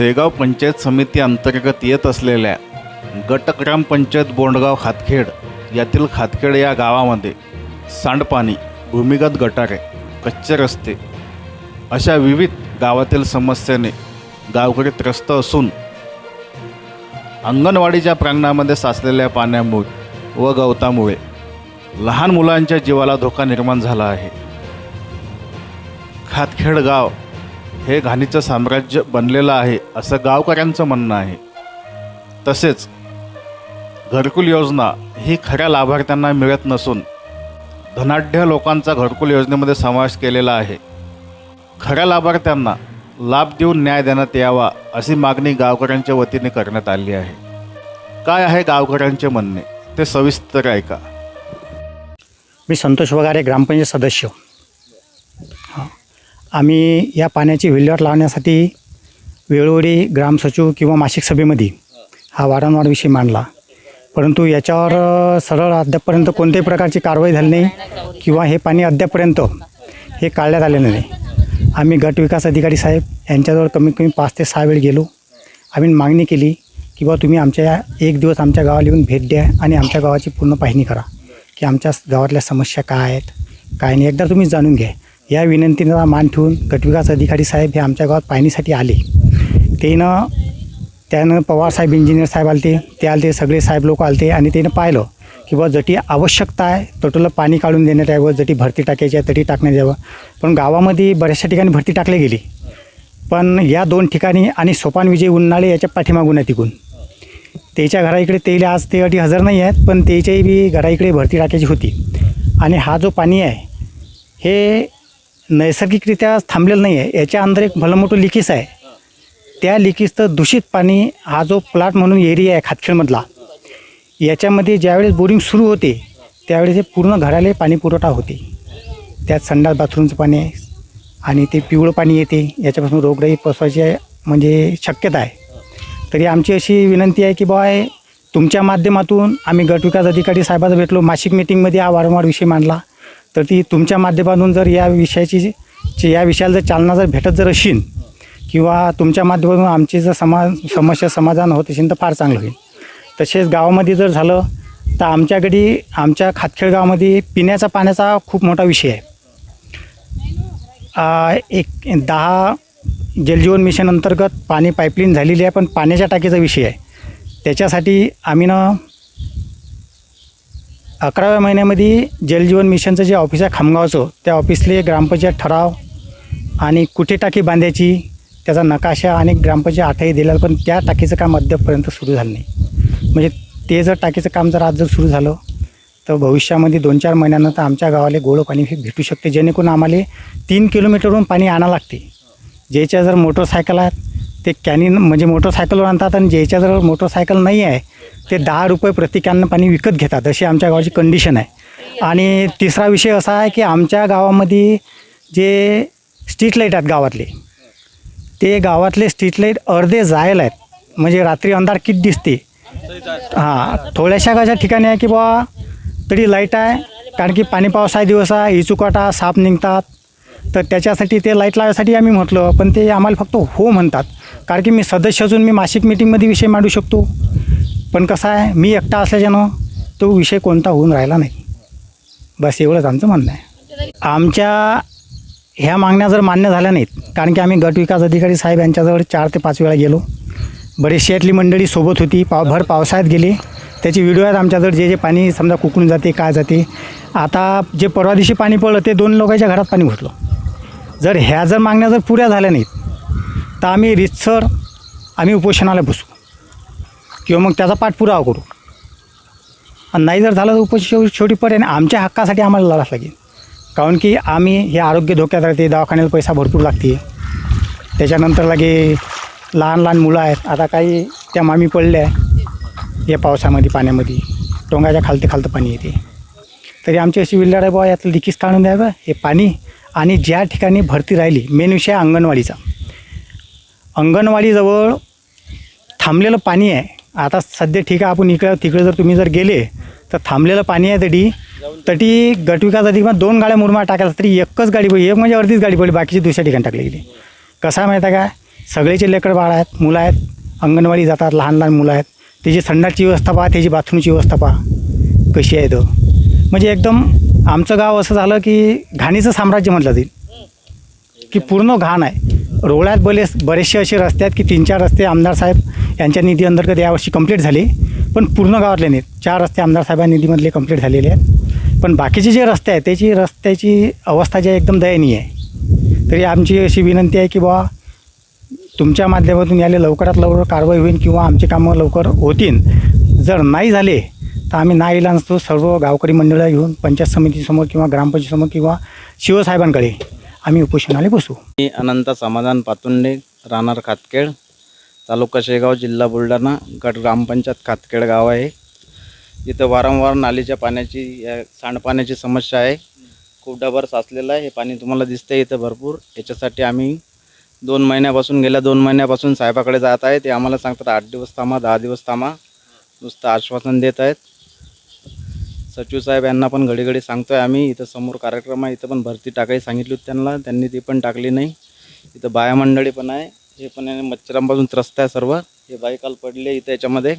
सेगाव पंचायत समिती अंतर्गत येत असलेल्या गटग्रामपंचायत बोंडगाव खातखेड यातील खातखेड या गावामध्ये सांडपाणी भूमिगत गटारे कच्चे रस्ते अशा विविध गावातील समस्येने गावकरी त्रस्त असून अंगणवाडीच्या प्रांगणामध्ये साचलेल्या पाण्यामुळे व गवतामुळे लहान मुलांच्या जीवाला धोका निर्माण झाला आहे. खातखेड गाव हे घाणीचं साम्राज्य बनलेलं आहे असं गावकऱ्यांचं म्हणणं आहे. तसेच घरकुल योजना ही खऱ्या लाभार्थ्यांना मिळत नसून धनाढ्य लोकांचा घरकुल योजनेमध्ये समावेश केलेला आहे. खऱ्या लाभार्थ्यांना लाभ देऊन न्याय देण्यात यावा अशी मागणी गावकऱ्यांच्या वतीने करण्यात आली आहे. काय आहे गावकऱ्यांचे म्हणणे? ते सविस्तर ऐका. मी संतोष वगारे ग्रामपंचायत सदस्य. हां आम्ही या पाण्याची विल्हेवाट लावण्यासाठी वेळोवेळी ग्रामसचिव किंवा मासिक सभेमध्ये हा वारंवार विषय मांडला. परंतु याच्यावर सरळ अद्यापपर्यंत कोणत्याही प्रकारची कारवाई झाली नाही किंवा हे पाणी अद्यापपर्यंत हे काढण्यात आलेलं नाही. आम्ही गट विकास अधिकारी साहेब यांच्याजवळ कमीत कमी पाच ते सहा वेळ गेलो. आम्ही मागणी केली की बा तुम्ही आमच्या एक दिवस आमच्या गावाला येऊन भेट द्या आणि आमच्या गावाची पूर्ण पाहणी करा की आमच्या गावातल्या समस्या काय आहेत काय नाही. एकदा तुम्ही जाणून घ्या. या विनंतीला मान ठेवून गटविकास अधिकारी साहेब हे आमच्या गावात पाहणीसाठी आले. त्यानं त्यानं पवार साहेब इंजिनियर साहेब आलते ते आलते सगळे साहेब लोक आलते आणि त्यानं पाहिलं की बा जटी आवश्यकता आहे तोटलं पाणी काढून देण्यात यावं जटी भरती टाकायची आहे तटी टाकण्यात यावं. पण गावामध्ये बऱ्याचशा ठिकाणी भरती टाकली गेली. पण या दोन ठिकाणी आणि सोपान विजय उन्हाळे याच्या पाठीमागून आहे तिकून. त्याच्या घराइकडे तेले आज ते अटी हजर नाही आहेत पण त्याच्याही बी घराइकडे भरती टाकायची होती. आणि हा जो पाणी आहे हे नैसर्गिकरित्या थांबलेलं नाही आहे याच्या अंदर एक भलं मोठं लिकीस आहे. त्या लिकीचं दूषित पाणी हा जो प्लॉट म्हणून एरिया आहे खातखेळमधला याच्यामध्ये ज्यावेळेस बोरिंग सुरू होते त्यावेळेस हे पूर्ण घराला पाणी पुरवठा होते. त्यात संडास बाथरूमचं पाणी आहे आणि ते पिवळं पाणी येते. याच्यापासून रोगराई पसवायची म्हणजे शक्यता आहे. तरी आमची अशी विनंती आहे की बा तुमच्या माध्यमातून आम्ही गटविकास अधिकारी साहेबांना भेटलो. मासिक मिटिंगमध्ये हा वारंवार विषय मांडला. तर ती तुमच्या माध्यमातून जर या विषयाची जी- या विषयाला जर चालना जर भेटत जर असेल किंवा तुमच्या माध्यमातून आमची जर समा समस्या समाधान होत असेल तर फार चांगलं होईल. तसेच गावामध्ये जर झालं तर आमच्याकडे आमच्या खातखेड गावामध्ये पिण्याचा पाण्याचा खूप मोठा विषय आहे. एक दहा जलजीवन मिशन अंतर्गत पाणी पाईपलाईन झालेली आहे पण पाण्याच्या टाकीचा विषय आहे. त्याच्यासाठी आम्ही ना अकराव्या महिन्यामध्ये जलजीवन मिशनचं जे ऑफिस आहे खामगावचं त्या ऑफिसले ग्रामपंचायत ठराव आणि कुठे टाकी बांधायची त्याचा नकाशा आणि ग्रामपंचायत आठही दिला पण त्या टाकीचं काम अद्यापपर्यंत सुरू झालं नाही. म्हणजे ते जर टाकीचं काम जर आज जर सुरू झालं तर भविष्यामध्ये दोन चार महिन्यानंतर आमच्या गावाला गोडं पाणी हे भेटू शकते जेणेकरून आम्हाला तीन किलोमीटरवरून पाणी आणावं लागते. ज्याच्या जर मोटरसायकल आहेत ते कॅनिन म्हणजे मोटरसायकलवर आणतात आणि ज्याच्या जर मोटरसायकल नाही आहे ते दहा रुपये प्रति कॅन पाणी विकत घेतात अशी आमच्या गावाची कंडिशन आहे. आणि तिसरा विषय असा आहे की आमच्या गावामध्ये जे स्ट्रीट लाइट आहेत गावातले ते गावातले स्ट्रीट लाइट अर्धे जायला आहेत. म्हणजे रात्री अंधार किती दिसते? हां थोड्याशा कशा ठिकाणी आहे की बुवा तरी लाइट आहे कारण की पाणी पावसाळा दिवस आहे इचुकाटा साप निघतात तर त्याच्यासाठी ते लाइट लावायसाठी आम्ही म्हटलं पण ते आम्हाला फक्त हो म्हणतात. कारण की मी सदस्य असून मी मासिक मिटिंगमध्ये विषय मांडू शकतो. पण कसं आहे मी एकटा असल्याच्यानं तो विषय कोणता होऊन राहिला नाही. बस एवढंच आमचं म्हणणं आहे. आमच्या ह्या मागण्या जर मान्य झाल्या नाहीत कारण की आम्ही गट विकास अधिकारी साहेब यांच्याजवळ चार ते पाच वेळा गेलो. बरीचशी यातली मंडळी सोबत होती पाव भर पावसाळ्यात गेले. त्याचे व्हिडिओ आहेत आमच्याजवळ जे जे पाणी समजा कुकून जाते काय जाते. आता जे परवा दिवशी पाणी पडलं ते दोन लोकांच्या घरात पाणी घुसलं. जर ह्या जर मागण्या जर पुऱ्या झाल्या नाहीत तर आम्ही रितसर आम्ही उपोषणाला बसू. किंवा मग त्याचा पाठपुरावा करू. आणि नाही जर झालं तर उपोषण शेवटी पर्याय आमच्या हक्कासाठी आम्हाला लढाच लागेल. कारण की आम्ही हे आरोग्य धोक्यात राहते दवाखान्याला पैसा भरपूर लागते. त्याच्यानंतर लागे लहान लहान मुलं आहेत. आता काही त्या मामी पडल्या या पावसामध्ये पाण्यामध्ये. टोंगाच्या खालते खालतं पाणी येते. तरी आमची अशी विल्लाड आहे बुवा यातलं लिकीच काढून द्यावं हे पाणी आणि ज्या ठिकाणी भरती राहिली मेन विषय अंगणवाडीचा. अंगणवाडीजवळ थांबलेलं पाणी आहे. आता सध्या ठीक आहे आपण इकडं तिकडे जर तुम्ही जर गेले तर थांबलेलं पाणी आहे तरी तटी गटविकास अधिक दोन गाड्या मुरमाड टाकायला तरी एकच गाडी पडली एक म्हणजे अर्धीच गाडी पडली बाकीची दुसऱ्या ठिकाणी टाकली गेली. कसं आहे माहीत आहे का? सगळेचे लेकर बाळ आहेत मुलं आहेत अंगणवाडी जातात लहान लहान मुलं आहेत. त्याची संडासची व्यवस्था पहा त्याची बाथरूमची व्यवस्था पहा. कशी आहे तो म्हणजे एकदम आमचं गाव असं झालं की घाणीचं साम्राज्य म्हटलं जाईल. की पूर्ण घाण आहे. रोळ्यात बरेच बरेचसे असे रस्ते आहेत की तीन चार रस्ते आमदार साहेब यांच्या निधी अंतर्गत यावर्षी कंप्लीट झाले. पण पूर्ण गावातले नाहीत. चार रस्ते आमदार साहेबांच्या निधीमधले कंप्लीट झालेले आहेत. पण बाकीचे जे रस्ते आहेत त्याची रस्त्याची अवस्था जी आहे एकदम दयनीय आहे. तरी आमची अशी विनंती आहे की बुवा तुमच्या माध्यमातून याले लवकरात लवकर कारवाई होईल किंवा आमचे कामं लवकर होतील. जर नाही झाले तर आम्ही नाही नसतो सर्व गावकरी मंडळं घेऊन पंचायत समितीसमोर किंवा ग्रामपंचायतीसमोर किंवा शिवसाहेबांकडे आम्ही उपोषणाला बसू. मी अनंत समाधान पातुंडे राहणार खातखेड तालुका शेगाव जिल्हा बुलढाणा गट ग्रामपंचायत खातखेड गाव आहे. इथं वारंवार नालीच्या पाण्याची या सांडपाण्याची समस्या आहे. खूप डबर साचलेलं आहे हे पाणी तुम्हाला दिसतंय इथं भरपूर. याच्यासाठी आम्ही दोन महिन्यापासून गेल्या दोन महिन्यापासून साहेबाकडे जात आहे. ते आम्हाला सांगतात आठ दिवस थांबा दहा दिवस थांबा. नुसतं आश्वासन देत आहेत. सचिव साहेब यांना पण घडी घडी सांगतोय. आम्ही इथं समोर कार्यक्रम आहे इथं पण भरती टाकायची सांगितली होती त्यांना. त्यांनी ती पण टाकली नाही. इथं बाया मंडळी पण आहे. हे पण आहे मच्छरांपासून त्रस्त आहे सर्व. हे बाई काल पडले इथं याच्यामध्ये.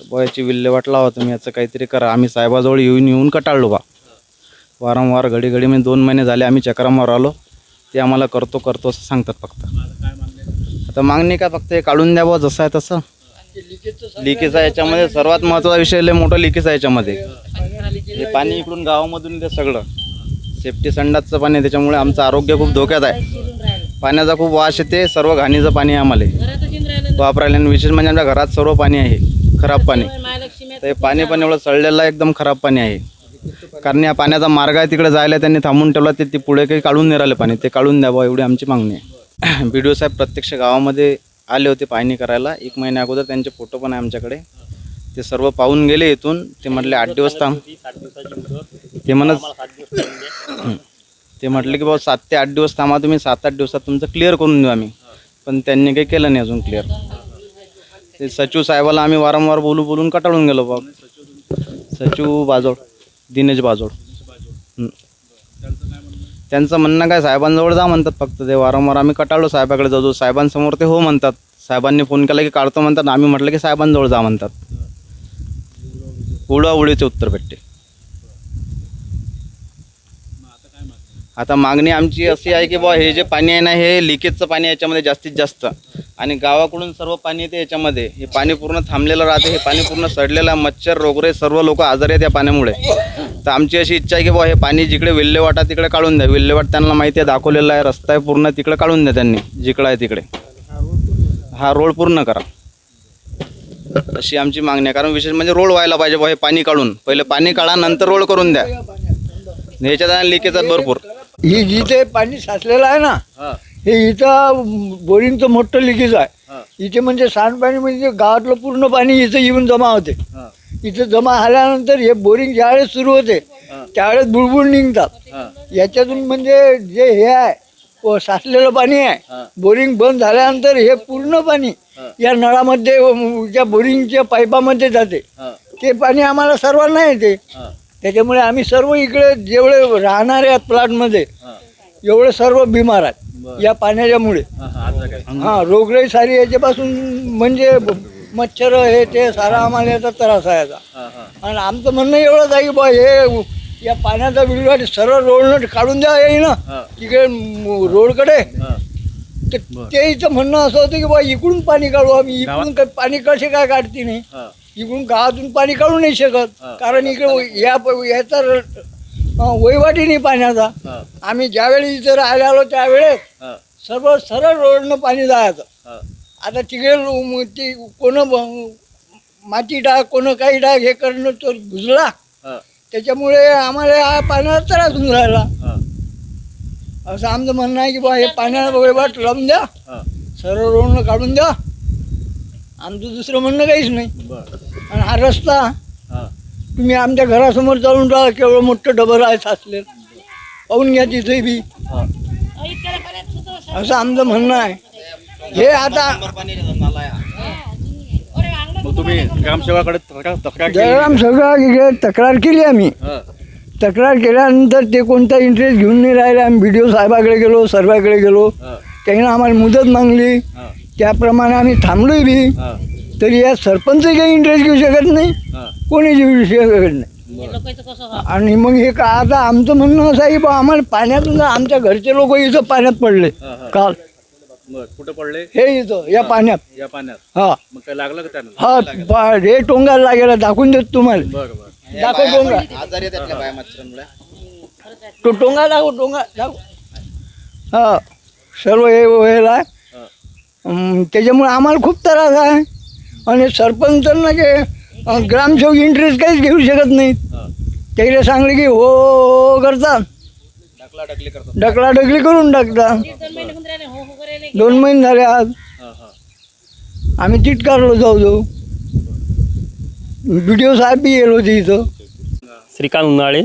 तर याची विल्हेवाट लावा तुम्ही याचं काहीतरी करा. आम्ही साहेबाजवळ येऊन येऊन कटाळलो बा. वारंवार घडी घडी म्हणजे दोन महिने झाले आम्ही चक्रामावर आलो. ते आम्हाला करतो करतो असं सांगतात फक्त. आता मागणी काय फक्त हे काढून द्या बुवा जसं आहे तसं. लिकेज आहे याच्यामध्ये सर्वात महत्त्वाचा विषय लय मोठा लिकेज आहे याच्यामध्ये. हे पाणी इकडून गावामधून येते सगळं. सेफ्टी संडासचं पाणी आहे, त्याच्यामुळे आमचं आरोग्य खूप धोक्यात आहे. पाण्याचा खूप वास येते सर्व घाणीचं पाणी आहे आम्हाला. वापरायला आणि विशेष म्हणजे आमच्या घरात सर्व पाणी आहे खराब पाणी. तर हे पाणी पण एवढं सडलेलं एकदम खराब पाणी आहे. कारण या पाण्याचा मार्ग आहे तिकडे जायला त्यांनी थांबून ठेवला ते ते पुढे काही काढून नाही राहिले पाणी ते काढून द्यावं एवढी आमची मागणी आहे. बी डी ओ साहेब प्रत्यक्ष गावामध्ये आले होते पाहणी करायला. एक महिन्या अगोदर त्यांचे फोटो पण आहे आमच्याकडे. ते सर्व पाहून गेले इथून. ते म्हटले आठ दिवस थांब. ते म्हणत ते म्हटले की बाबा सात ते आठ दिवस थांबा तुम्ही. सात आठ दिवसात तुमचं क्लिअर करून देऊ आम्ही. पण त्यांनी काही केलं नाही अजून क्लिअर ते सचिव साहेबाला आम्ही वारंवार बोलू बोलून कटाळून गेलो बाबा. सचिव बाजोड दिनेश बाजोड. त्यांचं म्हणणं काय साहेबांजवळ जा म्हणतात फक्त. ते वारंवार आम्ही कटाळलो साहेबाकडे जाऊ साहेबांसमोर ते हो म्हणतात. साहेबांनी फोन केला की काढतो म्हणतात. आम्ही म्हटलं की साहेबांजवळ जा म्हणतात. उडवाउडीचे उत्तर भेटते आता मागणी आमची अशी आहे की बुवा हे जे पाणी आहे ना हे लिकेजचं पाणी याच्यामध्ये जास्तीत जास्त. आणि गावाकडून सर्व पाणी येते याच्यामध्ये. हे पाणी पूर्ण थांबलेलं राहते हे पाणी पूर्ण सडलेलं मच्छर रोगरे सर्व लोक आजारी आहेत या पाण्यामुळे. तर आमची अशी इच्छा आहे की बुवा हे पाणी जिकडे विल्हेवाट आहे तिकडे काढून द्या. विल्हेवाट त्यांना माहिती आहे दाखवलेला आहे रस्ता आहे पूर्ण तिकडे काढून द्या त्यांनी जिकडं आहे तिकडे. हा रोड पूर्ण करा. अशी आमची मागणी आहे. कारण विशेष म्हणजे रोड व्हायला पाहिजे बुवा हे पाणी काढून. पहिले पाणी काढा नंतर रोड करून द्या. ह्याच्यात लिकेज आहेत भरपूर. ही जिथे पाणी साचलेलं आहे ना हे इथं बोरिंगचं मोठं लिकेज आहे. इथे म्हणजे सांडपाणी म्हणजे गावातलं पूर्ण पाणी इथं येऊन जमा होते. इथं जमा झाल्यानंतर हे बोरिंग ज्यावेळेस सुरू होते त्यावेळेस बुडबुड निघतात. याच्यातून म्हणजे जे हे आहे व साचलेलं पाणी आहे बोरिंग बंद झाल्यानंतर हे पूर्ण पाणी या नळामध्ये ज्या बोरिंगच्या पाईपामध्ये जाते. ते पाणी आम्हाला सर्वांना येते. त्याच्यामुळे आम्ही सर्व इकडे जेवढे राहणारे आहेत प्लॉटमध्ये एवढे सर्व बिमार आहेत. या पाण्याच्यामुळे. हा रोगराई सारी याच्यापासून म्हणजे मच्छर हे ते सारा आम्हाला याचा त्रास आहे याचा आणि आमचं म्हणणं एवढंच आहे की बा हे या पाण्याचा विल्हेवाट सरळ रोडनं काढून द्या येईल ना. तिकडे रोडकडे. तर ते इथं म्हणणं असं होतं की बा इकडून पाणी काढू आम्ही. इकडून काय पाणी कसे काय काढते नाही. इकडून गावातून पाणी काढू नाही शकत. कारण इकडे या याचा र- अं, वहिवाटी नाही पाण्याचा. आम्ही ज्यावेळी इथं राहायला आलो त्यावेळेस सर्व सरळ रोडनं पाणी जायचं. आता तिकडे ते कोण माती टाक कोण काही टाक हे करणं तो भुजला. त्याच्यामुळे आम्हाला हा पाण्याचा त्रास होऊन राहिला. असं आमचं म्हणणं आहे की बा हे पाण्याला वहिवाट लावून द्या. सरळ रोडनं काढून द्या. आमचं दुसरं म्हणणं काहीच नाही. आणि हा रस्ता तुम्ही आमच्या घरासमोर चालून राहा केवढं मोठं डबर आहे साचले पाहून घ्या तिथे बी. असं आमचं म्हणणं आहे. हे आता तुम्ही ग्रामसेवाकडे तक्रार केली. जयराम सगळं इकडे तक्रार केली आम्ही. तक्रार केल्यानंतर ते कोणता इंटरेस्ट घेऊन नाही राहिले. आम्ही बी साहेबाकडे गेलो सर्वाकडे गेलो. त्यानं आम्हाला मुदत मागली. त्याप्रमाणे आम्ही थांबलोय बी. तरी या सरपंच काही इंटरेस्ट घेऊ शकत नाही. कोणी घेऊ शकत नाही. आणि मग हे का आता आमचं म्हणणं असं आहे बा आम्हाला पाण्यातून आमच्या घरचे लोक इथं पाण्यात पडले. काल. कुठं पडले? हे इथं या पाण्यात. या पाण्यात. हा. मग काय लागलं का त्यांना? हा हे टोंगाला लागेल दाखवून देत तुम्हाला. बरं बरं. दाखव टोंगा. आजारी आहेत आपल्या बाया मच्छरांमुळे तो टोंगा दाखव टोंगा दाखव. हा सर्व हे व्हायला त्याच्यामुळे आम्हाला खूप त्रास आहे. आणि सरपंचांना जे ग्रामसेवक इंटरेस्ट काहीच घेऊ शकत नाहीत. हां. त्याला सांगले की हो हो करतात टाकला टाकली करतात ढकलाढकली करून टाकतात दोन महिने झाले आज. हां हां. आम्ही चिटकारलो जाऊ जाऊ. बी डी ओ साहेब बी येलो होते इथं. श्रीकांत उन्हाळे.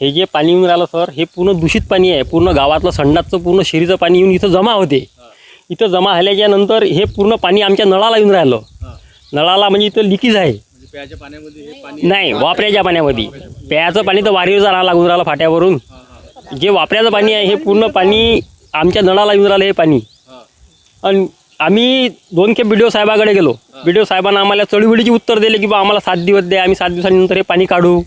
हे. जे पाणी येऊन राहिलं सर हे पूर्ण दूषित पाणी आहे. पूर्ण गावातलं संडासचं पूर्ण शिरीचं पाणी येऊन इथं जमा होते. इथं जमा झाल्याच्यानंतर हे पूर्ण पाणी आमच्या नळाला येऊन राहिलं. नळाला म्हणजे इथं लिकीज आहे. म्हणजे प्याच्या पाण्यामध्ये हे पाणी नाही वापराच्या पाण्यामध्ये. प्यायचं पाणी तर वारीवर जाणार लागून राहिलं फाट्यावरून. जे वापराचं पाणी आहे हे पूर्ण पाणी आमच्या नळाला येऊन राहिलं हे पाणी. आणि आम्ही दोन खेप बी साहेबाकडे गेलो. बी साहेबांना आम्हाला चळीवळीची उत्तर दिले की बा आम्हाला सात दिवस द्या आम्ही सात दिवसांनंतर हे पाणी काढू.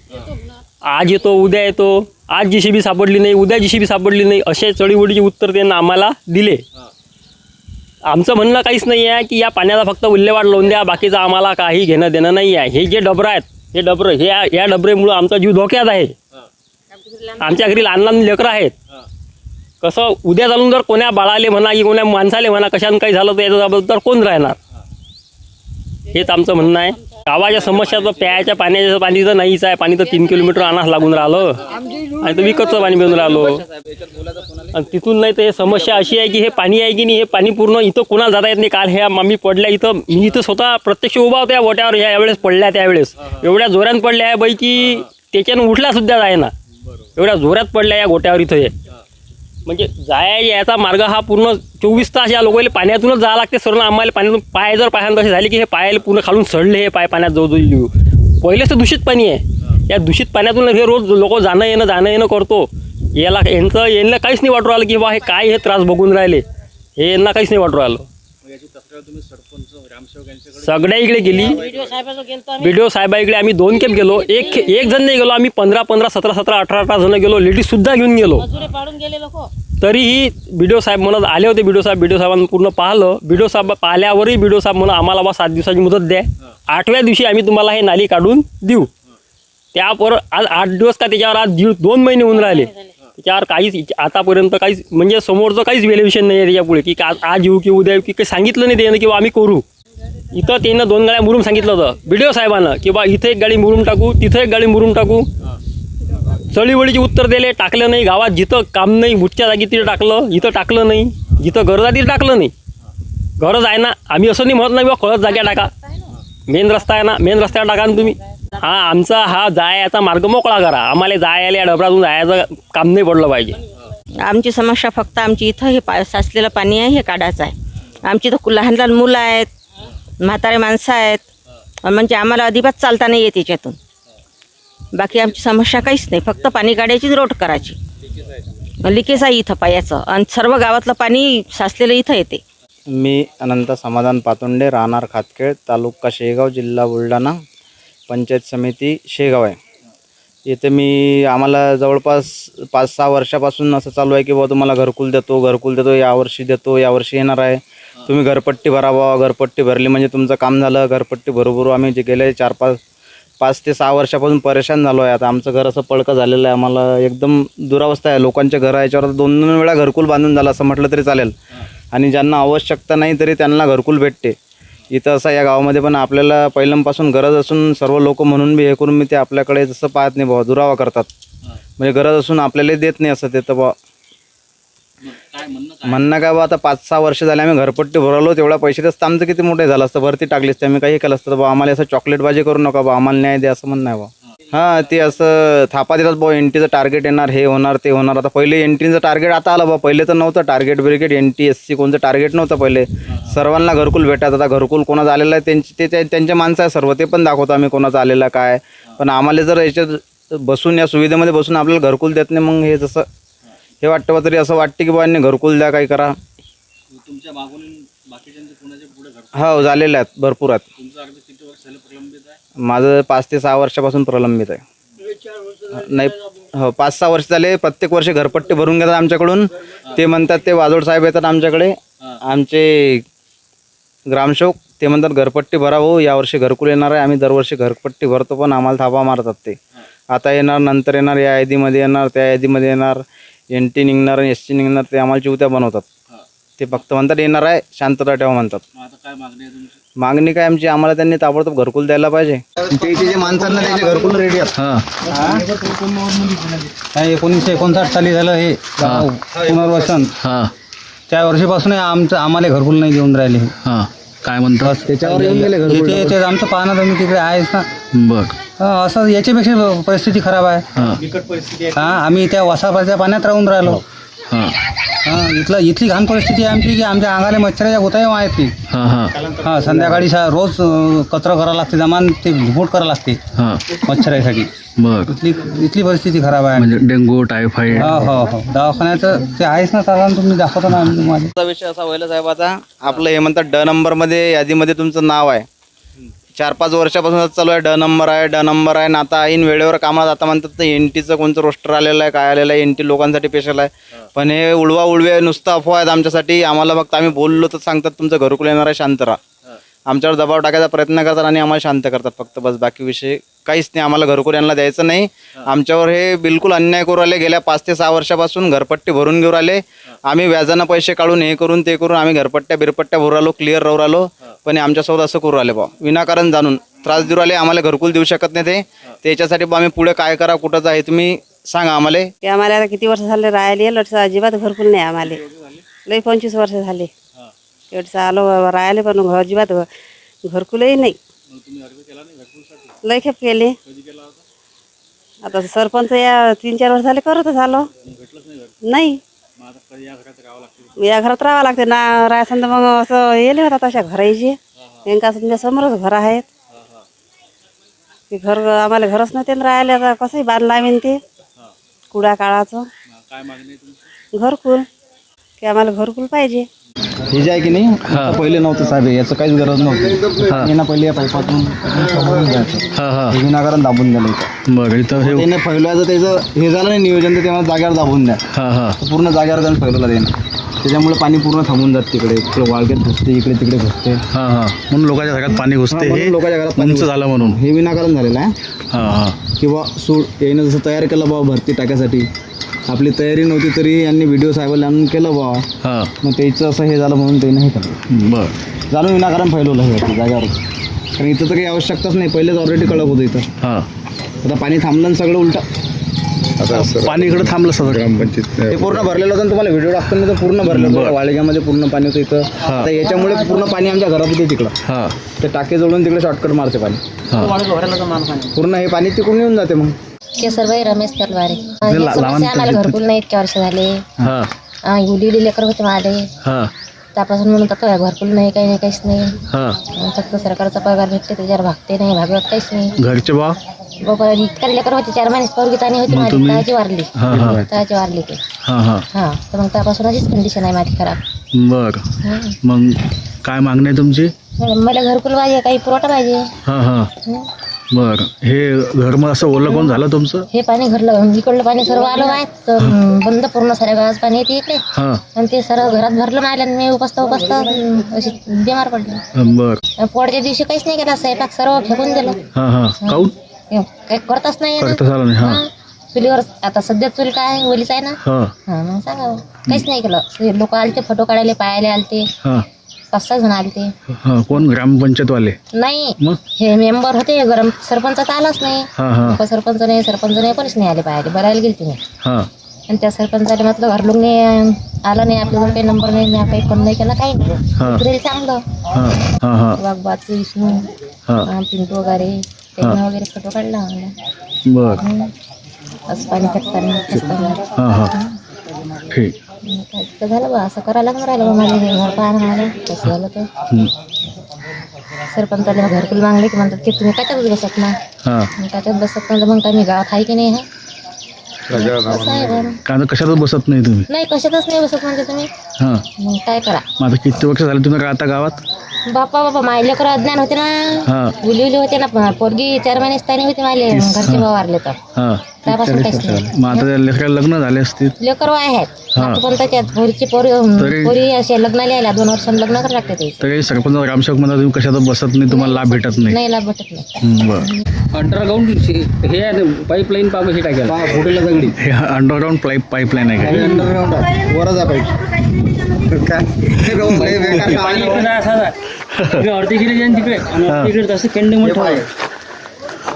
आज येतो उद्या येतो. आज जी सापडली नाही उद्या जी सापडली नाही असे चळीवळीचे उत्तर त्यांना आम्हाला दिले. आमचं म्हणणं काहीच नाही आहे की या पाण्याचा फक्त विल्हेवाट लावून द्या बाकीचं आम्हाला काही घेणं देणं नाही आहे. हे जे डबरं आहेत हे डबरं हे या डबरेमुळं आमचा जीव धोक्यात आहे. आमच्या घरी लहान लहान लेकरं आहेत. कसं उद्या चालून जर कोण्या बाळाले म्हणा की कोण्या माणसाले म्हणा कशानं काही झालं तर याचं जबाबदार कोण राहणार? हेच आमचं म्हणणं आहे. गावाच्या समस्या तर प्यायच्या पाण्याचं पाणी तर नाहीच आहे. पाणी तर तीन किलोमीटर आणाच लागून राहिलं. आणि तर विकतचं पाणी पिऊन राहिलो. आणि तिथून नाही तर हे समस्या अशी आहे की हे पाणी आहे की नाही हे पाणी पूर्ण इथं कोणाला जाता येत नाही. काल ह्या मामी पडल्या इथं. मी इथं स्वतः प्रत्यक्ष उभा होत्या गोट्यावर ह्या यावेळेस पडल्या त्यावेळेस. एवढ्या जोरात पडल्या आहे बाई की त्याच्यानं उठला सुद्धा जाय ना एवढ्या जोरात पडल्या या गोट्यावर इथं हे. म्हणजे जाय याचा मार्ग हा पूर्ण चोवीस तास या लोकांना पाण्यातूनच जावं लागते. सर्व आम्हाला पाण्यातून पाय जर पायानं तसे झाले की हे पायाला पूर्ण खालून सडले हे पाय पाण्यात जवळ लिहू पहिलेच तर दूषित पाणी आहे. या दूषित पाण्यातून हे रोज लोक जाणं येणं जाणं येणं करतो. याला यांचं यांना काहीच नाही वाटू राहिलं की बा हे काय हे त्रास बघून राहिले. हे यांना काहीच नाही वाटू राहिलं. सगळ्या इकडे गेली. व्हिडिओ साहेबाकडे आम्ही दोन खेप गेलो. एक एक जण नाही गेलो. आम्ही पंधरा पंधरा सतरा सतरा अठरा अठरा जण गेलो. लेडीज सुद्धा घेऊन गेलो. तरीही बिडो साहेब म्हणत आले होते बिडो साहेब बिडो साहेबांनी पूर्ण पाहिलं. बिडो साहेब पाहिल्यावरही बिडो साहेब म्हणून आम्हाला बा सात दिवसाची मुदत द्या. आठव्या दिवशी आम्ही तुम्हाला हे नाली काढून देऊ. त्यावर आज आठ दिवस का त्याच्यावर आज दीड दोन महिने होऊन राहिले. त्याच्यावर काहीच आतापर्यंत काहीच म्हणजे समोरचं काहीच व्हॅल्युएशन नाही आहे त्याच्यापुढे. की आज आज येऊ की उद्या येऊ की काही सांगितलं नाही त्यानं किंवा आम्ही करू. इथं त्यानं दोन गाड्या मुरुम सांगितलं होतं. बिडिओ साहेबानं की बा इथं एक गाडी मुरुम टाकू तिथं एक गाडी मुरुम टाकू. चळीवळीचे उत्तर दिले टाकलं नाही. गावात जिथं काम नाही मुठच्या जागी तिथं टाकलं इथं टाकलं नाही. जिथं गरज आहे तिथं टाकलं नाही. गरज आहे ना आम्ही असं नाही म्हणत नाही बा कळत जाग्या टाका. मेन रस्ता आहे ना मेन रस्त्यावर टाका ना तुम्ही. हा आमचा हा जायचा मार्ग मोकळा करा. आम्हाला जायला या डबरातून जायचं काम नाही पडलं पाहिजे. आमची समस्या फक्त आमची इथं हे पा साचलेलं पाणी आहे हे काढायचं आहे. आमची तर लहान लहान मुलं आहेत म्हातारे माणसं आहेत. म्हणजे आम्हाला अजिबात चालता नाही येत याच्यातून. बाकी आमची समस्या काहीच नाही. फक्त पाणी काढायची रोड करायची. लिकेज आहे इथं पायाचं. आणि सर्व गावातलं पाणी साचलेलं इथं येते. मी अनंत समाधान पातोंडे राहणार खातखेड तालुका शेगाव जिल्हा बुलढाणा पंचायत समिती शेगाव आहे. इथे मी आम्हाला जवळपास पाच सहा वर्षापासून असं चालू आहे की बाबा तुम्हाला घरकुल देतो घरकुल देतो यावर्षी देतो यावर्षी येणार आहे. तुम्ही घरपट्टी भरावा घरपट्टी भरली म्हणजे तुमचं काम झालं घरपट्टी भरू आम्ही जे गेले चार पाच पाच ते सहा वर्षापासून परेशान झालो आहे. आता आमचं घर असं पडकं झालेलं आहे. आम्हाला एकदम दुरावस्था आहे. लोकांच्या घर याच्यावर दोन दोन वेळा घरकुल बांधून झालं असं म्हटलं तरी चालेल. आणि ज्यांना आवश्यकता नाही तरी त्यांना घरकुल भेटते. इथं असं या गावामध्ये पण आपल्याला पहिल्यापासून गरज असून सर्व लोक म्हणून बी हे करून मी ते आपल्याकडे जसं पाहत नाही बाबा दुरावा करतात. म्हणजे गरज असून आपल्याला देत नाही असं ते तर बा म्हणणं काय बा आता पाच सहा वर्ष झाले आम्ही घरपट्टी भरवलो तेवढ्या पैसे तर आमचं किती मोठे झालं असतं भरती टाकली असते आम्ही काही केलं असतं बा आम्हाला असं चॉकलेटबाजी करू नका बा आम्हाला न्याय द्या असं म्हणणं आहे बा हां ते असं थापा देतात बा एन टीचं टार्गेट येणार हे होणार ते होणार. आता पहिले एन टीचं टार्गेट आता आलं बा पहिले तर नव्हतं target brigade N T S C कोणतं टार्गेट नव्हतं पहिले. सर्वांना घरकुल भेटतात. आता घरकुल कोणाचं आलेलं आहे त्यांची ते त्या- त्यांचे माणसं आहे सर्व ते पण दाखवतो आम्ही कोणाचं आलेलं आहे काय. पण आम्हाला जर याच्यात बसून या सुविधेमध्ये बसून आपल्याला घरकुल देत नाही मग हे जसं हे वाटतं बा तरी असं वाटतं की बा यांनी घरकुल द्या काही करा. तुमच्या मागून बाकीच्यांचे कुणाच्या पुढे घर हो झालेले आहेत भरपूर आहेत. तुमचं अगदी किती वर्ष झालं प्रलंबित आहे माझं पाच ते सहा वर्षापासून प्रलंबित आहे. नाही हो पाच सहा वर्ष झाले प्रत्येक वर्षी घरपट्टी भरून घेतात आमच्याकडून. ते म्हणतात ते वाजोड साहेब येतात आमच्याकडे. आमचे ग्रामसेवक ते म्हणतात घरपट्टी भरा भाऊ यावर्षी घरकुल येणार आहे. आम्ही दरवर्षी घरपट्टी भरतो पण आम्हाला थापा मारतात ते. आता येणार नंतर येणार या यादीमध्ये येणार त्या यादीमध्ये येणार. एन टी निघणार एस टी निघणार ते आम्हाला चिवत्या बनवतात. ते फक्त म्हणतात येणार आहे शांतता ठेवा म्हणतात. मागणी काय आमची? आम्हाला त्यांनी ताबडतोब घरकुल द्यायला पाहिजे. त्याचे जे माणसांना त्याचे घरकुल रेडी आहेत. एकोणीसशे एकोणसाठ साली झालं हे. पुनर्वसन. त्या वर्षीपासून आमचं आम्हाला घरकुल नाही देऊन राहिले. हां. काय म्हणतात? त्याच्यावर येऊन गेले घरकुल. ते आमचं पाहणं तुम्ही तिकडे आहेच ना. बर. हा, असं याच्यापेक्षा परिस्थिती खराब आहे. हां. हा आम्ही त्या वसापाच्या पाण्यात राहून राहिलो. हां. हा इथलं इथली घाण परिस्थिती आहे आमची की आमच्या अंगाला मच्छराच्या गोताया आहेत ती. हां हां. हा संध्याकाळी रोज अं, कचरा करावं लागते जमान ते घुट करावं लागते हां. मच्छरासाठी. बर इथली इथली परिस्थिती खराब आहे. म्हणजे डेंगू टायफॉइड? हो हो हो. दवाखान्याचं ते आहेच ना चालला तुम्ही दाखवता ना आम्ही तुम्हाला. चा विषय असा व्हायला साहेब आता. आपलं हे म्हणतात ड नंबरमध्ये यादीमध्ये तुमचं नाव आहे. चार पाच वर्षापासून चालू आहे. ड नंबर आहे ड नंबर आहे. ना आता ऐन वेळेवर कामाला आता म्हणतात एन टीचं कोणतं रोस्टर आलेलं आहे काय आलेलं आहे एन टी लोकांसाठी स्पेशल आहे. पण हे उडवा उडवे नुसतं अफवा आहेत आमच्यासाठी. आम्हाला फक्त आम्ही बोललो तर सांगतात तुमचं घरकुल येणार आहे शांत राहा. आमच्यावर दबाव टाकायचा प्रयत्न करतात आणि आम्हाला शांत करतात फक्त. बस बाकी विषय काहीच नाही. आम्हाला घरकुल यांना द्यायचं नाही. आमच्यावर हे बिलकुल अन्याय करू राहिले. गेल्या पाच ते सहा वर्षापासून घरपट्टी भरून घेऊ राहिले. आम्ही व्याजानं पैसे काढून हे करून ते करून आम्ही घरपट्ट्या बिरपट्ट्या भरू राहिलो क्लिअर राहू राहिलो. पण आमच्यासोबत असं करू राहिले बा विनाकारण जाणून त्रास देऊ राहिले आम्हाला घरकुल देऊ शकत नाही ते. त्याच्यासाठी बा आम्ही पुढे काय करा कुठं जा तुम्ही सांगा आम्हाला. की आम्हाला आता किती वर्ष झाले राहिले लटचं अजिबात घरकुल नाही आम्हाला. लई पंचवीस वर्ष झाले. एवढं आलो राहिले पण घर- अजिबात घ- घरकुलही नाही. लई खेप केले. आता सरपंच या तीन चार वर्ष झाले करतच आलो. नाही. या घरात राहावं लागते. ना राहायचं तर मग असं येले होता तशा घरायचे यांका तुमच्या समोरच घर आहेत. ते घर आम्हाला घरच नव्हते न राहिले आता कसंही बांधला आम्ही ते. कुडा काळाचं. घरकुल की आम्हाला घरकुल पाहिजे. हे जे आहे की नाही आता पहिले नव्हतं साहेब याचं काहीच गरज नव्हती. हे. ना पहिले या पाईपातून दाबून द्यायचं. हां हां. हे विनाकारण दाबून दिलं इथं. बर इथं हे त्याने फैलवायचं त्याचं हे झालं नाही नियोजन तर तेव्हा जाग्यावर दाबून द्या. हां हां. पूर्ण जाग्यावर जाऊन फैलवला त्यानं त्याच्यामुळे पाणी पूर्ण थांबून जात तिकडे. इकडे वाळक्यात घुसते इकडे तिकडे घुसते. हां हां. म्हणून लोकांच्या घरात पाणी घुसते. हे लोकांच्या घरात पाणी उंच झालं म्हणून. हे विनाकारण झालेलं आहे. हां हां. किंवा सूड यानं जसं तयार केलं बाबा भरती टाक्यासाठी. आपली तयारी नव्हती तरी यांनी व्हिडिओ साहेबांना आणून केलं बाबा. हां. मग त्याचं असं हे झालं म्हणून ते नाही केलं बर. जाणून विनाकारण फैलवलं हे वरती जाग्यावर कारण इथं तर काही आवश्यकताच नाही. पहिलेच ऑलरेडी कळत होतं इथं. हां. आता पाणी थांबलं आणि सगळं उलटं. पाणी इकडे थांबलं सगळं ते पूर्ण भरलेलं होतं आणि तुम्हाला? व्हिडिओ टाकताना तर पूर्ण भरलेलं होतं. वाळग्यामध्ये पूर्ण पाणी होतं इथं. आता याच्यामुळे पूर्ण पाणी आमच्या घरात येते तिकडं. हां. ते टाके जोडून तिकडे शॉर्टकट मारते पाणी. पूर्ण हे पाणी तिकडून येऊन जाते मग. केसरबाई रमेश तलवारे. आम्हाला घरकुल नाही इतक्या वर्ष झाले. हां. उली लेकर होते माझे. हां. त्यापासून म्हणून तर घरकुल नाही काही नाही काहीच नाही. हां. फक्त सरकारचा पगार भेटते त्याच्यावर भागते नाही भागवत काहीच नाही. घरचे बा बाबा इतका लेकर होते चार महिने पोरगी ताणी होती माझी ताजी वारली. हां हां. ताजी वारली ते. हां हां. हां तर मग त्यापासून अशीच कंडिशन आहे माझी खराब. बर. हं. मग काय मागणी आहे तुमची? मला घरकुल पाहिजे काही पुरवठा पाहिजे. हां हां. हं. बर. हे घर मग असं ओलं कोण झालं तुमचं? हे पाणी घरलं इकडलं पाणी सर्व आलं आहे तर बंद पूर्ण साऱ्या गावाचं पाणी येते इकडे. हां. आणि ते सर्व घरात भरलं नाही आणि मी उपसता उपसता अं, अशी बिमार पडली. बर. आणि पोळच्या दिवशी काहीच नाही केला स्वयंपाक सर्व फेकून दिलं. हां. हां. काऊन? काही करताच नाही ना. करता झालं नाही हां. हा. चुलीवर आता सध्या चूल काय ओलीच आहे ना? हां. हा मग सांगा काहीच नाही केलं. लोक आलते फोटो काढायला पायाले आलते. हां. पाच सहा जण आलते. हां कोण? ग्रामपंचायतवाले? नाही. मग? हे मेंबर होते गरम सरपंच तर आलाच नाही. हां हां. उपसरपंच नाही सरपंच नाही कोणीच नाही आले पायाले भरायला गेली तुम्ही हां. आणि त्या सरपंचाने म्हटलं घरलोक नाही आला नाही आपल्याजवळ काही नंबर नाही मी काही फोन नाही केला काही नाही. हा. इकडे चांगलं हां हां हां. वाघबाचं विष्णू हां पिंटू वगैरे. त्यांना वगैरे फोटो काढला. बर. असं पाणी फेकताना. हां हां. ठीक. तर झालं बा असं करायला लागून राहिलं बा हे घर पाहणं मला कसं झालं तर. हं. सरपंचाने मग घरकुल मागले की म्हणतात की तुम्ही त्याच्यातच बसत ना? हां. मग त्याच्यात बसत ना तर मग काय मी गावात आहे की नाही आहे असं आहे बरं. कारण कशातच बसत नाही तुम्ही. नाही कशातच नाही बसत म्हणजे तुम्ही? हां. मग काय करा? आता किती वर्ष झाले तुम्ही राहता गावात? बापा बापा माझे लेकरं अज्ञान होते ना. हां. उली उली होते ना पोरगी चार महिने स्थानी होते माझे घरचे भाऊ वारले तर. हां. त्यापासून काहीच नाही. मग आता त्या लेकराला लग्न झाले असतील? लेकर आहेत. हा. नातूपंताच्या पोरीची पोरी तरी- पोरी असे लग्नाला आल्या दोन वर्षांनी लग्न करावं लागते ते तरी सरपंच ग्रामसेवक तुम्ही कशातच बसत नाही तुम्हाला लाभ भेटत नाही. नाही लाभ भेटत नाही. हं, बरं. अंडरग्राऊंड हे आहे पाईपलाईन पा कशी टाकायला. दगडी हे अंडरग्राऊंड पाईप पाईपलाईन आहे का? पाणी इकडे जाय असा जाय. इकडे अर्धी गिरे जाईन तिकडे. आणि अर्धी गिरे तसं कंड मोठं आहे.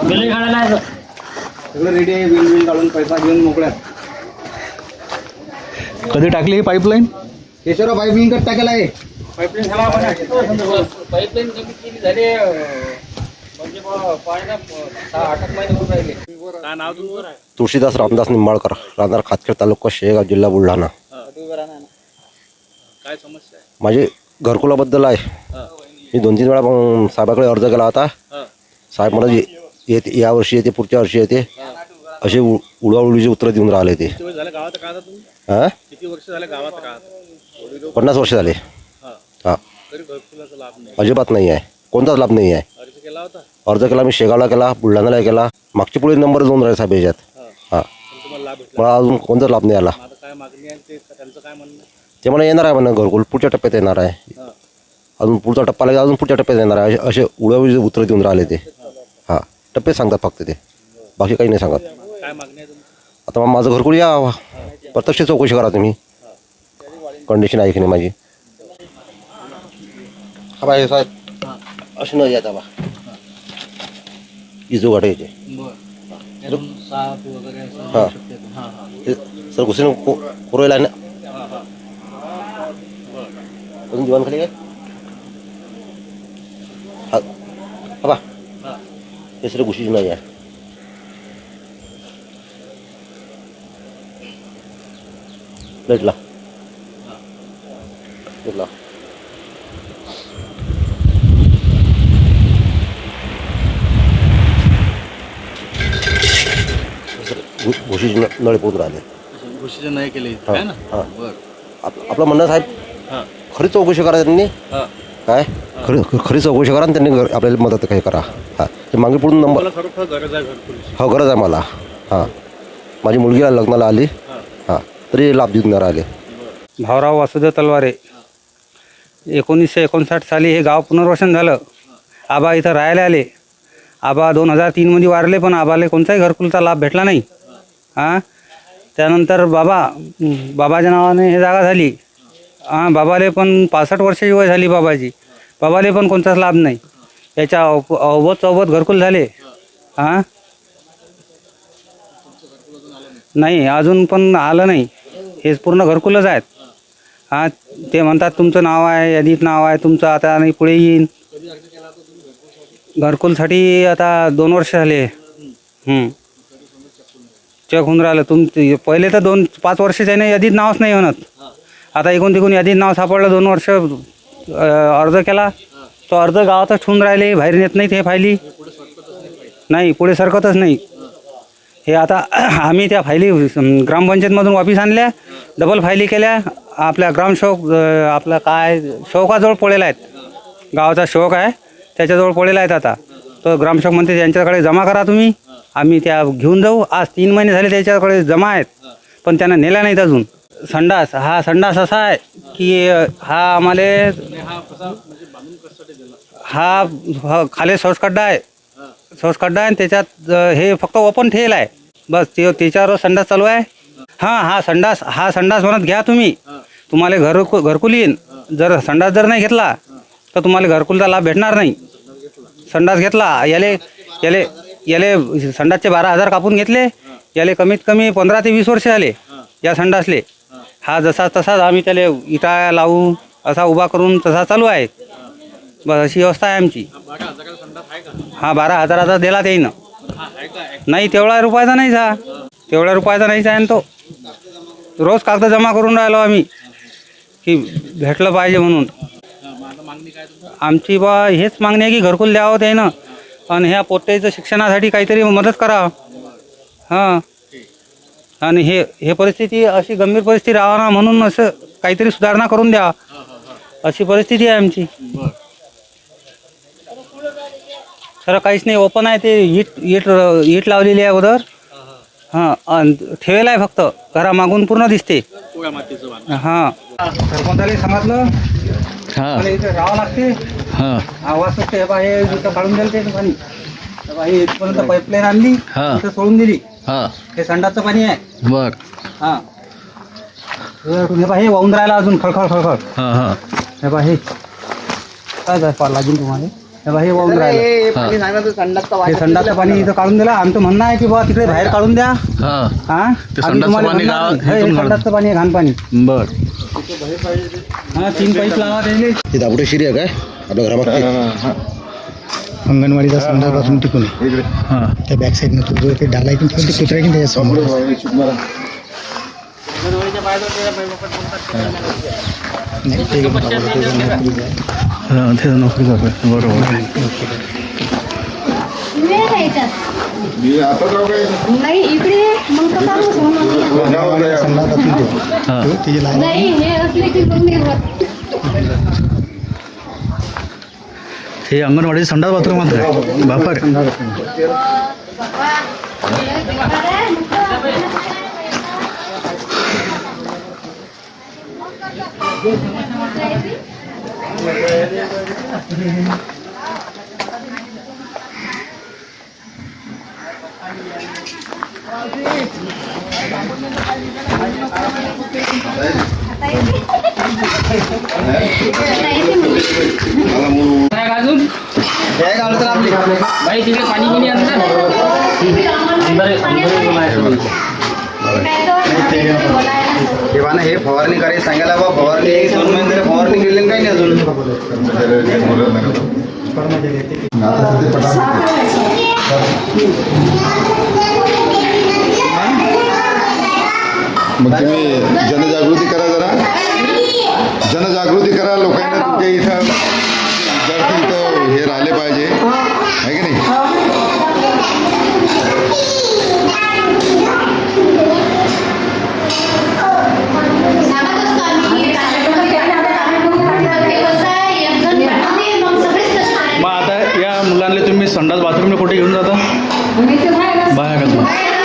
बेले काढायला आहे असं. कधी टाकली ही पाईपलाईन पाईपलाईन झाला आपण. पाईपलाईन होऊन राहिले काय नाव तुमचं तुळशीदास रामदास निंबाळकर राहणार खातखेड तालुका शेगाव जिल्हा बुलढाणा. काय समस्या आहे? माझे घरकुलाबद्दल आहे. मी दोन तीन वेळा साहेबाकडे अर्ज केला होता. साहेब मला ये- येते या वर्षी येते पुढच्या वर्षी येते. असे उ- उडवाउडवीचे उत्तर देऊन राहिले ते. किती वर्ष झाले गावात राहता तुम्ही? किती वर्ष झाले गावात राहत? पन्नास वर्ष झाले. हां. तरी घरकुलाचा लाभ नाही. अजिबात नाही आहे. कोणताच लाभ नाही आहे. अर्ज केला मी शेगावला केला बुलढाण्याला केला. मागची पुढे नंबर दोन राहिले साहेब याच्यात. हां. मला अजून कोणताच लाभ नाही आला. आता काय मागणी आहे ते त्यांचं काय म्हणणं आहे? ते मला येणार आहे म्हणा घरकुल पुढच्या टप्प्यात येणार आहे. अजून पुढचा टप्पा लागेल अजून पुढच्या टप्प्यात येणार आहे. असे- असे उडवाउडवीचे उत्तर देऊन राहिले ते. हां. टप्पे सांगतात फक्त ते. बाकी काही नाही सांगत. आता मग माझं घरकुल या. प्रत्यक्ष चौकशी करा तुम्ही. कंडिशन आहे की नाही माझी? हा बाय साहेब. अशी न येत बा. इजू गाडी यायचे साप वगैरे असं हां. ते सर घुसून पुरवायला आहे ना अजून दिवाण खाली काय? हा. हा. बा हे सर घुशीची नाही आहे. प्लेट ला घुशीची नळे पोत राहिले. घुशीचे नाही केले. हा, आहे ना? हा. बरं. आप आपलं म्हणणं साहेब हां. खरी चौकशी करा त्यांनी. हां. काय? खरी खरी चौकशी करा आणि त्यांनी घर- आपल्याला मदत काही करा. हां. ते मागे पुढून नंबर मला खरोखर गरज आहे घरकुलची हो गरज आहे मला. हां. माझी मुलगी लग्नाला आली. हां. तरी लाभ देऊन राहिले भावराव वासुदेव तलवारे. एकोणीसशे एकोणसाठ साली हे गाव पुनर्वसन झालं. आबा इथं राहायला आले. आबा दोन हजार तीनमध्ये वारले पण आबाले कोणताही घरकुलचा लाभ भेटला नाही. हां? त्यानंतर बाबा बाबाच्या नावाने हे जागा झाली. हां बाबाले पण पासष्ट वर्षाची वय झाली बाबाची. बाबाले पण कोणताच लाभ नाही. याच्या अव- अवबत चौबत घरकुल झाले. हां? नाही अजून पण आलं नाही. हे पूर्ण घरकुलच आहेत. हां ते म्हणतात तुमचं नाव आहे यादीत नाव आहे तुमचं आता आणि पुढे येईन. घरकुलसाठी आता दोन वर्ष झाले. हं. चेक होऊन राहिलं. तुम पहिले तर दोन पाच वर्ष त्याने यादीत नावच नाही म्हणत आता इकून तिकून यादीत नाव सापडलं दोन वर्ष अर्ज केला. तो अर्ज गावातच ठेवून राहिले बाहेर नेत नाहीत हे फायली. नाही पुढे सरकतच नाही. हे आता आम्ही त्या फायली ग्रामपंचायतमधून वापिस आणल्या डबल फायली केल्या. आपल्या ग्रामसेवक आपला काय शोकाजवळ पडलेला आहेत. गावाचा शोक आहे त्याच्याजवळ पडलेला आहेत आता. तो ग्रामसेवक म्हणते त्यांच्याकडे जमा करा तुम्ही. आम्ही त्या घेऊन जाऊ. आज तीन महिने झाले त्याच्याकडे जमा आहेत. पण त्यांना नेला नाहीत अजून. संडास. हा संडास असा आहे की हा आम्हाला हा हा खाली सौसखड्डा आहे. सौसखड्डा आहे आणि त्याच्यात अ, हे फक्त ओपन ठेल आहे. बस ते त्याच्यावर संडास चालू आहे. हां हा संडास हा संडास म्हणत घ्या तुम्ही. तुम्हाला घर घरकुल येईन. जर संडास जर नाही घेतला तर तुम्हाला घरकुलचा लाभ भेटणार नाही. संडास घेतला. याले याले याले संडासचे बारा हजार कापून घेतले. याले कमीत कमी पंधरा ते वीस वर्ष झाले या संडासले. हा जसा तसाच आम्ही त्याला इटा लावू असा उभा करून तसा चालू आहे. बस अशी व्यवस्था आहे आमची. हा बारा हजाराचा दिला त्याईनं. नाही तेवढा रुपयाचा नाही जा तेवढ्या रुपयाचा नाहीच आहे तो. रोज कागद जमा करून राहिलो आम्ही. की भेटलं पाहिजे म्हणून. आमची बा हेच मागणी आहे की घरकुल द्यावं त्यानं आणि ह्या पोट्याचं शिक्षणासाठी काहीतरी मदत करावं हां. आणि हे हे परिस्थिती अशी गंभीर परिस्थिती राहा ना म्हणून असं काहीतरी सुधारणा करून द्या. अशी परिस्थिती आहे आमची. सर काहीच नाही. ओपन आहे ते इट इट इट लावलेली आहे अगोदर हां ठेवेल आहे फक्त. घरामागून पूर्ण दिसते. हां. सरपंचाला समजलं मला इथे राहावं लागते हा। आवाज़ सुटते हे बा हे इथं काढून दिलं ते पाणी हे बा हे। इथपर्यंत पाईपलाईन आणली हा. इथं सोडून दिली हा। हे संडासचं पाणी आहे बर। हा। हे बा हे वाहून राहिला अजून खळखळ खळखळ हा हा हे। बा हे काय काय पा लागेल तुम्हाला हे। बा हे वाहून राहिलं हे संडासचं पाणी इथं काढून दिला। आमचं म्हणणं आहे की बा तिकडे बाहेर काढून द्या। हा। हा। ते आम्ही संडासचं तुम्हाला पाणी म्हणणार गाव- नाही. हे इथून काढून- संडासचं पाणी आहे घाण पाणी। बर। हा तीन पाईप लावा त्याले हे दाबुटे शिरी आहे काय? आपल्या घरामागची. अंगणवाडीचा संडासपासून टिकून आहे. हा. त्या बॅक साईडनं तुझं ते डाला इथून ते कुत्रा की त्याच्यासमोर नाही, ते नोकरीचं आहे. हा ते नोकरी करतोय बरोबर नाही इकडे मग तर चालूच होणार. अंगणवाडीचा संडासपासून ते. हा. तो तिची लाईन नाही हे असले की मग नाही होत. हे अंगणवाडी संडास बाथरूम आहे बापर तेव्हा हे फवारणी करायला सांगायला बा फवारणी दोन महिने झाले फवारणी केली काही नाही अजून मुख्यमंत्री जनजागृति करा जरा। जनजागृति करा लोक तुमच्या विद्यार्थी इथं हे राहिले पाहिजे. आता या संडास बाथरूमला कुठे घेऊन जाता? बाहेर